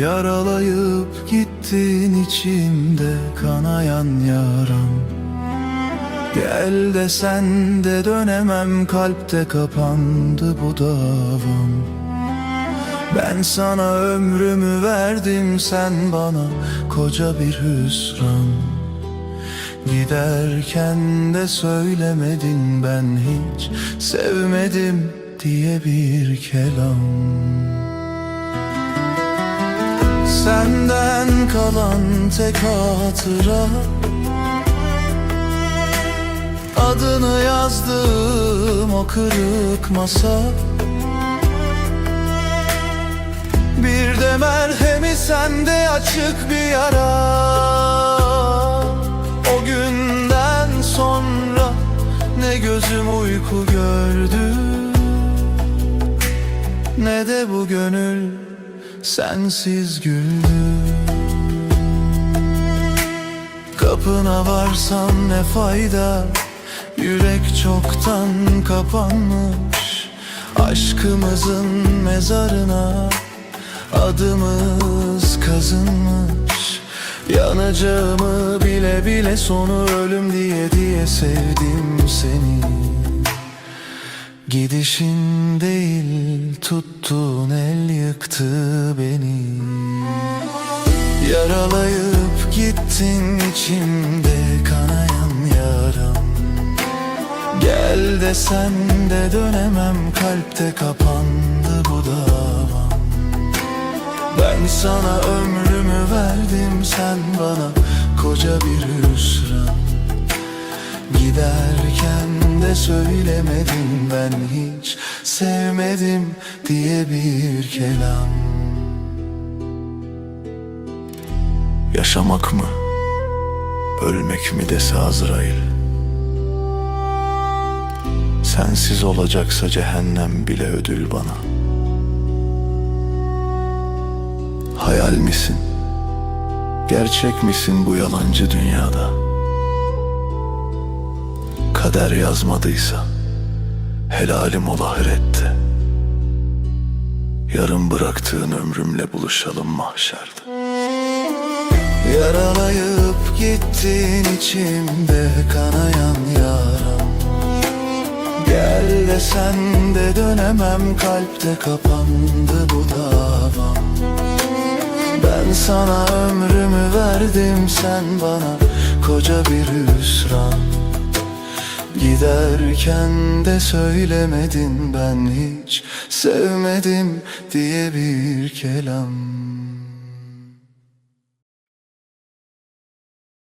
Yaralayıp gittin içimde kanayan yaram. Gel de sen de dönemem kalpte kapandı bu davam. Ben sana ömrümü verdim sen bana koca bir hüsran. Giderken de söylemedin ben hiç sevmedim diye bir kelam Senden kalan tek hatıra. Adını yazdığım o kırık masa. Bir de merhemi sende açık bir yara. O günden sonra ne gözüm uyku gördü Ne de bu gönül sensiz güldü Kapına varsam ne fayda? Yürek çoktan kapanmış. Aşkımızın mezarına Adımız kazınmış. Yanacağımı bile bile sonu ölüm diye diye sevdim seni Gidişin değil tuttuğun el yıktı beni. Yaralayıp gittin içimde kanayan yaram. Gel de sen de dönemem kalpte kapandı bu davam. Ben sana ömrümü verdim sen bana koca bir hüsran Giderken de söylemedin ben hiç sevmedim diye bir kelam Yaşamak mı? Ölmek mi dese Azrail Sensiz olacaksa cehennem bile ödül bana Hayal misin? Gerçek misin bu yalancı dünyada? Kader yazmadıysa Helalim ol ahirette. Yarım bıraktığın ömrümle buluşalım mahşerde. Yaralayıp gittin içimde kanayan yaram. Gel de sen de dönemem kalpte kapandı bu davam. Ben sana ömrümü verdim sen bana koca bir hüsran Giderken de söylemedin ben hiç sevmedim diye bir kelam